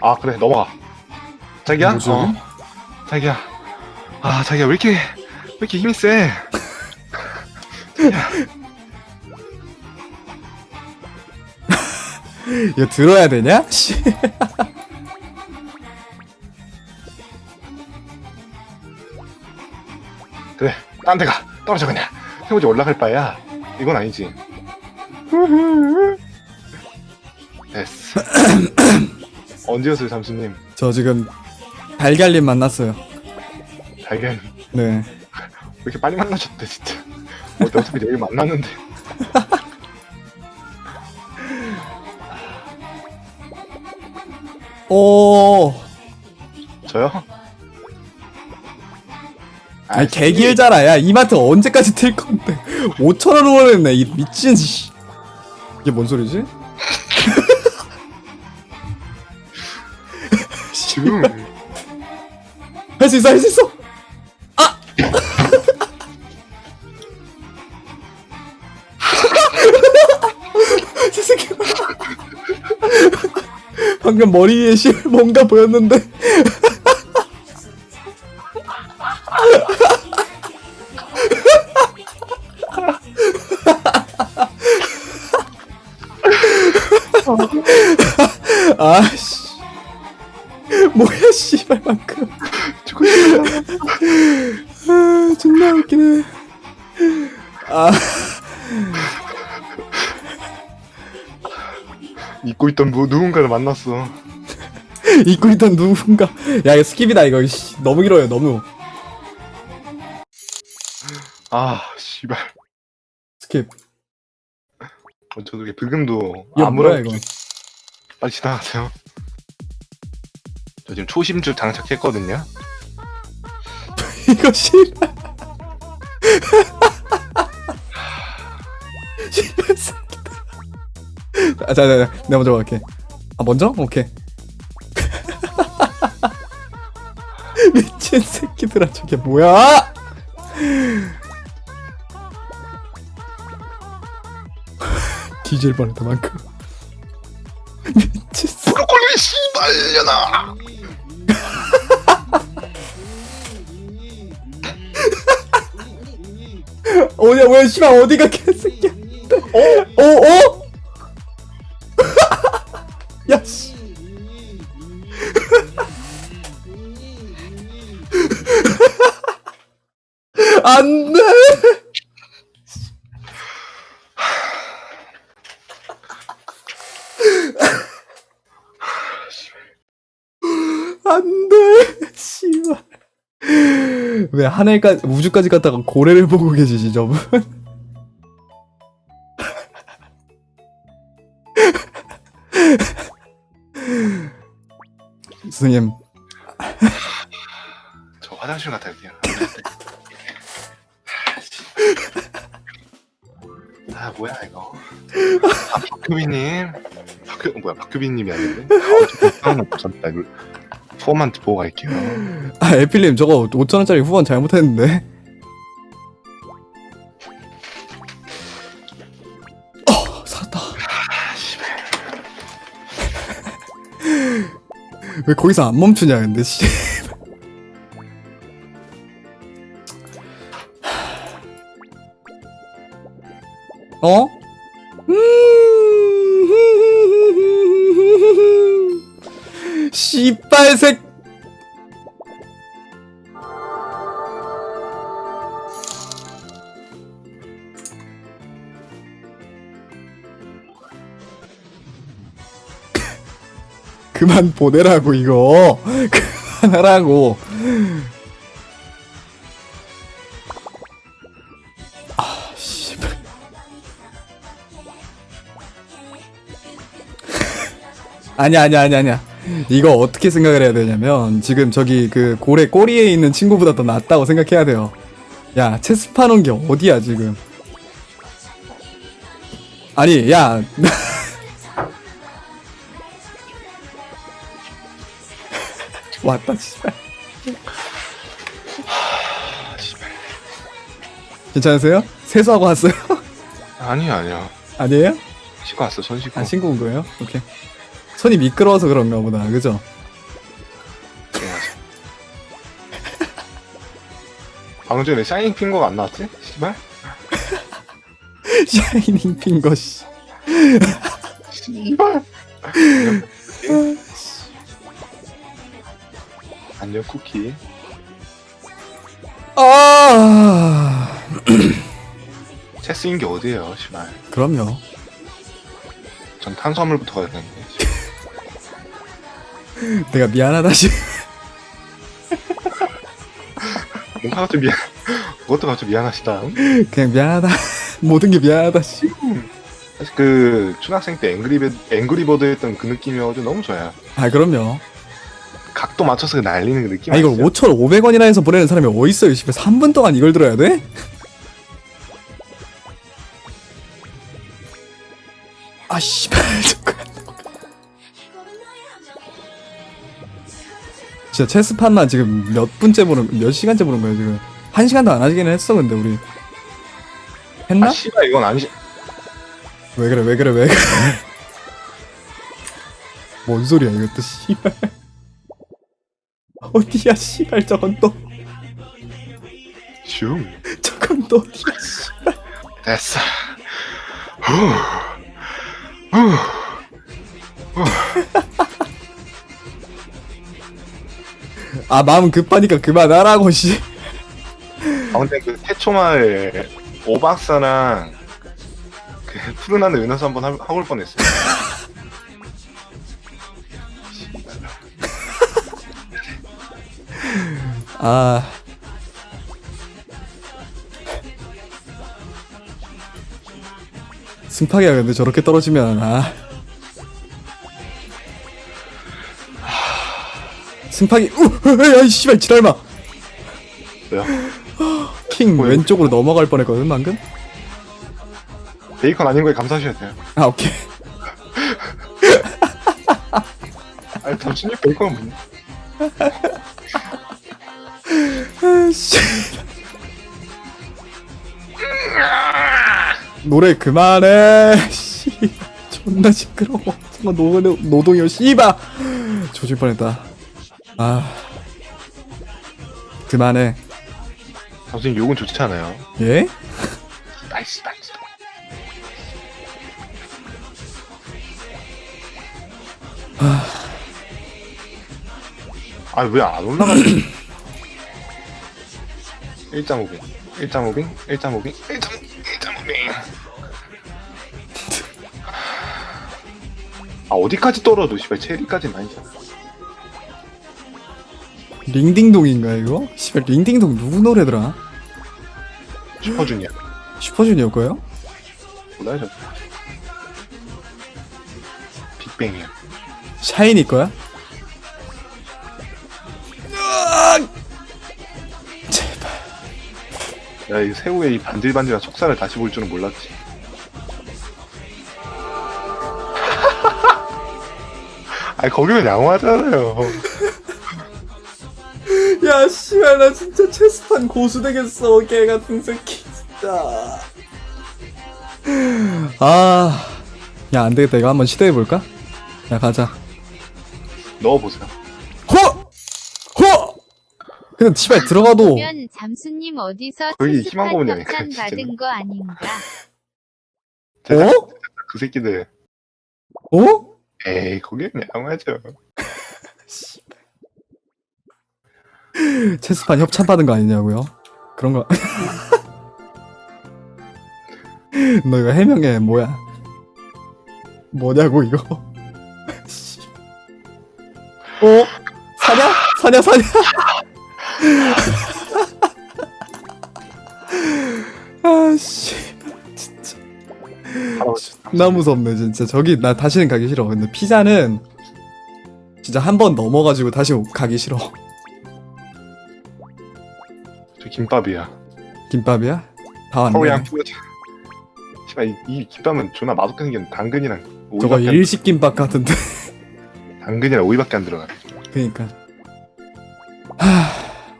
아 그래 넘어가. 자기야? 뭐지, 어. 여기? 자기야. 아 자기야 왜 이렇게 왜 이렇게 힘이 세? 이거 들어야 되냐? 씨. 그래 딴 데 가. 떨어져 그냥. 해보지 올라갈 바야. 이건 아니지 됐어 언제였어요 잠수님 저 지금 달걀님 만났어요. 달걀 왜 네. 이렇게 빨리 만나셨대 진짜 어차피 어차피 내일 만났는데 오. 저요? 아니 개길잖아. 야 이마트 언제까지 틀 건데? 5천 원 후원했네. 이 미친 씨. 이게 뭔 소리지? 지금 할 수 있어, 할 수 있어. 아. 세상에. 방금 머리 위에 실 뭔가 보였는데. 아씨. 뭐야 씨발만큼. 죽고 싶어 아, 존나 웃기네. 아, 잊고 있던 뭐, 누군가를 만났어 잊고 있던 누군가. 야, 이거 스킵이다, 이거. 씨, 너무 길어요, 너무. 아 씨발 스킵. 어, 저도 이게 불금도 이거 뭐야, 아무런 이거. 빨리 지나가세요 저 지금 초심주 장착했거든요 이거 씨발. 아, 자, 자, 자, 내가 먼저 갈게. 아, 먼저? 오케이. 미친 새끼들아, 저게 뭐야? 뒤질 뻔했다, 만큼. 미친 새 브로콜리 씨발려나 어디야, 뭐야, 씨발, 어디가 개새끼야. 어? 어, 어? 야, 씨. 안 돼! 왜 하늘까지, 우주까지 갔다가 고래를 보고 계시지, 저분? 선생님, 저 화장실 갔다 올게요. 아 뭐야 이거. 아 박규빈님. 박규 뭐야 박규빈님이 아닌데? 아좀 없었다 이거 후원만 보고 갈게요 아, 에필님, 저거 5천원짜리 후원 잘못했는데. 어, 살았다. 아 씨발 왜 거기서 안 멈추냐, 근데, 씨. 어? 씨발색. 그만 보내라고 이거. 그만하라고. 아 씨발. 아니야 아니야 아니야 아니야 이거 어떻게 생각을 해야 되냐면 지금 저기 그 고래 꼬리에 있는 친구보다 더 낫다고 생각해야 돼요 야 체스파 놓은 게 어디야 지금 아니 야 왔다 씨발 괜찮으세요? 세수하고 왔어요? 아니요 아니요 아니에요? 씻고 왔어 손 씻고 아 신고 온 거예요? 오케이. 손이 미끄러워서 그런가 보다. 그죠? 네, 맞아. 방금 전에 샤이닝 핑거가 안 나왔지? 씨발 샤이닝 핑거 씨. 씨발 안녕 쿠키 아. 체스인 게 어디에요 씨발 그럼요. 전 탄수화물부터 가야 되는데 내가 미안하다 씨. 뭔가 갑자기 미안 그것도 갑자기 미안하시다 그냥 미안하다. 모든 게 미안하다 씨. 사실 그 초등학생 때 앵그리버드, 앵그리버드 했던 그 느낌이어가지고 너무 좋아요 아 그럼요. 각도 맞춰서 날리는 그 느낌 아 이걸 아시죠? 5,500원이나 해서 보내는 사람이 있어요? 씨발 3분 동안 이걸 들어야 돼? 아 씨발 진짜 체스판만 지금 몇 분째 보는 몇 시간째 보는 거야 지금? 한 시간도 안 하기는 했어 근데 우리. 했나? 아 씨발 이건 아니지 왜 그래 왜 그래 왜 그래? 뭔 소리야 이것도 씨발. 어디야 씨발 저건 또. 슝. 저건 또 어디야 씨발. 됐어. 후. 후. 아 마음 급하니까 그만하라고 씨. 아 근데 그 태초마을 오박사랑 그 푸른 하늘 은하수 한번 하- 하고 올 뻔했어요. 아. 승팍이야 근데 저렇게 떨어지면 아 승팍이 우야이 씨발 지랄마 왜요? 킹 뭐야? 왼쪽으로 넘어갈 뻔했거든 방금 베이컨 아닌 거에 감사하셔야 돼요 아 오케이 아니 당신이 베이컨은 뭐냐 아씨 노래 그만해 씨 존나 시끄러워 정말 노, 노동요 씨바 조질 뻔했다 아 그만해. 당신 욕은 좋지 않아요. 예? 나이스 나이스. 아왜 안 올라가지? 1.5빙 1.5빙 1.5빙 1.5빙 아 어디까지 떨어도 씨발 체리까지는 아니잖아 링딩동인가 이거? 씨발 링딩동 누구 노래더라? 슈퍼주니어 슈퍼주니어 거요? 몰라요 저 빅뱅이야 샤이니 거야? 제발 야이 새우의 이 반질반질한 속살을 다시 볼 줄은 몰랐지 아니 거기는 양호하잖아요 야 씨발 나 진짜 체스판 고수 되겠어 개 같은 새끼 진짜 아야 안되겠다 이거 한번 시도해볼까? 야 가자 넣어보세요 허! 허! 근데 씨발 들어가도 그러면 잠수님 어디서 거기 희망 체스판 협찬 진짜. 받은 거 아닌가? 어? 그 새끼들 어? 에이 거기는 양호하죠 체스판 협찬 받은 거 아니냐고요? 그런 거. 너 이거 해명해 뭐야? 뭐냐고 이거? 씨. 어? 사냐? 사냐 사냐? 아씨 진짜 나 무섭네 진짜 저기 나 다시는 가기 싫어 근데 피자는 진짜 한 번 넘어가지고 다시 가기 싫어 저 김밥이야. 김밥이야? 다 왔네. 코리안 푸드. 씨발 이, 이 김밥은 존나 맛없게 생긴 당근이랑 저거 오이밖에 안, 일식 김밥 같은데? 당근이랑 오이밖에 안 들어가. 그니까. 하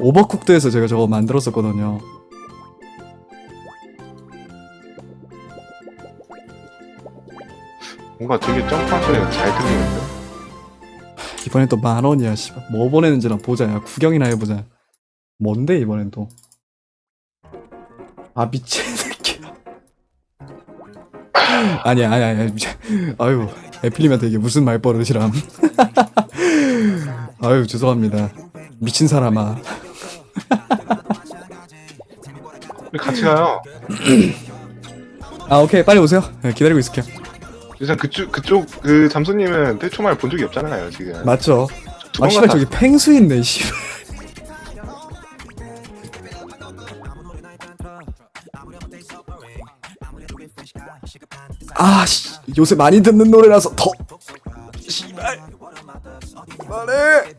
오버쿡드에서 제가 저거 만들었었거든요. 뭔가 되게 점프한 소리가 잘 들리는데. 이번엔 또 만 원이야 씨발. 뭐 보내는지 나 보자. 야 구경이나 해보자 뭔데 이번엔 또 아 미친 새끼야. 아니야 아니야 아니야 미친. 아유 에필님한테 이게 무슨 말버릇이람. 아유 죄송합니다. 미친 사람아. 우리 같이 가요. 아 오케이. 빨리 오세요. 네, 기다리고 있을게요. 일단 그쪽 그쪽 그 잠수님은 태초말 본 적이 없잖아요 지금. 맞죠. 두아번 씨발 갔다 저기 펭수 있네 씨발 아 씨, 요새 많이 듣는 노래라서 더 씨발 말해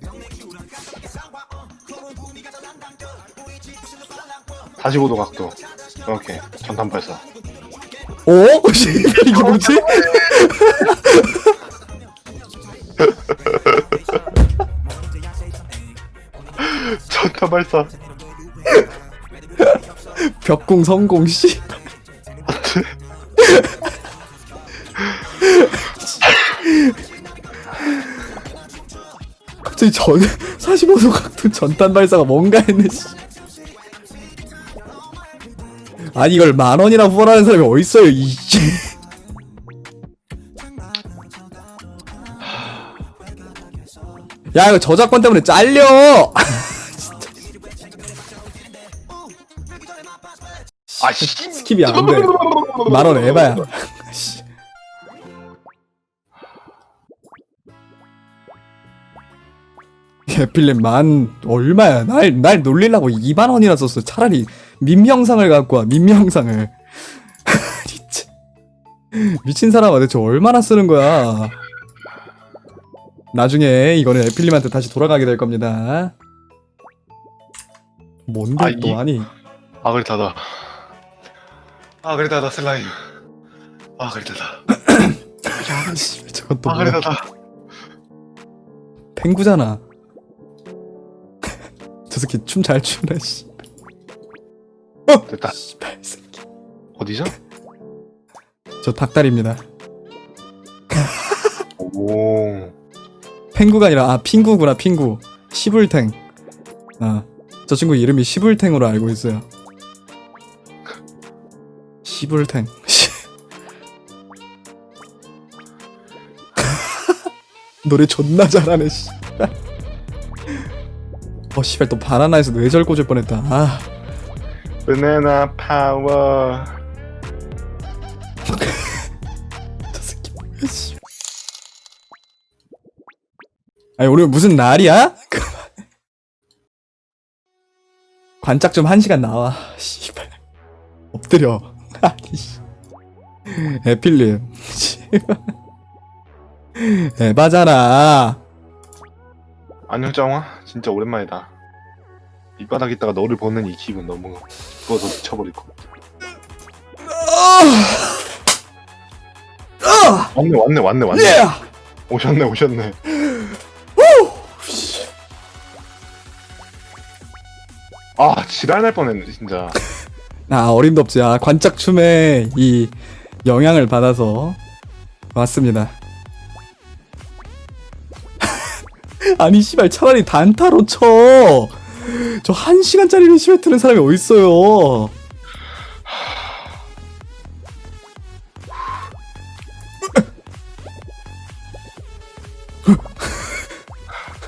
45도 각도. 오케이 전탄 발사. 어? 씨발 이게 뭐지? 전탄 발사. 벽공 성공 씨 갑자기 전 45도 각도 전탄 발사가 뭔가 했네 씨. 아니 이걸 만 원이나 후원하는 사람이 어딨어요 이야 이거 저작권 때문에 잘려 아 씨. 스킵이 안돼 만원 에바야 에필렘 만 얼마야? 날, 날 놀리려고 2만 원이나 썼어. 차라리 민명상을 갖고 와 민명상을. 미친 사람아 대체 얼마나 쓰는 거야? 나중에 이거는 에필림한테 다시 돌아가게 될 겁니다. 뭔데 아, 또 이- 아니? 아 그렇다다. 아 그렇다다 슬라임. 아 그렇다다. 야 씨, 저건 또아 뭐야? 그렇다다. 펭구잖아 저 새끼 춤 잘 추네 씨 됐다. 씨발 새끼 어디죠? 저 닭다리입니다 오. 펭구가 아니라 아 핑구구나 핑구 시불탱 아 저 친구 이름이 시불탱으로 알고 있어요 시불탱 씨. 노래 존나 잘하네 씨. 어 씨발 또 바나나에서 뇌절 꽂을 뻔했다 아 바나나 파워. 저 새끼 뭐야 씨. 아니 오늘 무슨 날이야? 그만. 관짝 좀 한 시간 나와. 씨발. 엎드려. 아니 씨. 에필님. 씨발. 에바잖아. 안녕 짱아. 진짜 오랜만이다. 이 바닥 있다가 너를 보는 이 기분 너무 기뻐서 미쳐버리고. 왔네 왔네 왔네 왔네. 예! 오셨네 오셨네. 아 지랄날 뻔했네 진짜. 아 어림도 없지. 아 관짝 춤에 이 영향을 받아서 왔습니다. 아니 씨발 차라리 단타로 쳐. 저 한 시간짜리를 심해 트는 사람이 어딨어요.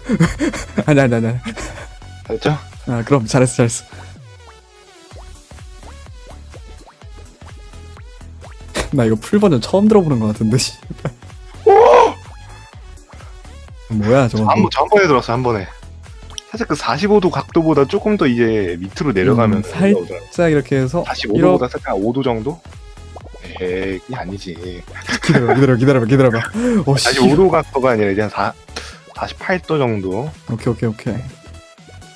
아니 아니 아니. 아니. 알죠? 아 그럼 잘했어 잘했어. 나 이거 풀 버전 처음 들어보는 것 같은데. 씨. 뭐야 저거? 한, 번- 저 한 번에 들어왔어 한 번에. 사실 그 45도 각도보다 조금 더 이제 밑으로 내려가면 음, 살짝 이렇게 해서 45도보다 살짝 5도 정도? 에이 그게 아니지. 기다려 기다려 기다려봐 기다려봐. 오 씨. 45도 각도가 아니라 이제 한 4, 48도 정도. 오케이 오케이 오케이.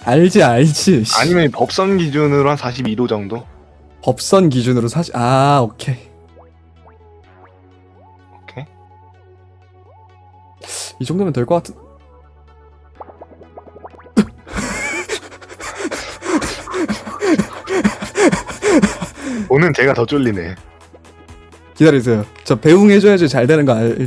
알지 알지. 씨. 아니면 법선 기준으로 한 42도 정도? 법선 기준으로 사실 아. 오케이. 이 정도면 될 것 같은. 오늘 제가 더 쫄리네. 기다리세요 저 배웅해줘야지 잘 되는 거 알죠?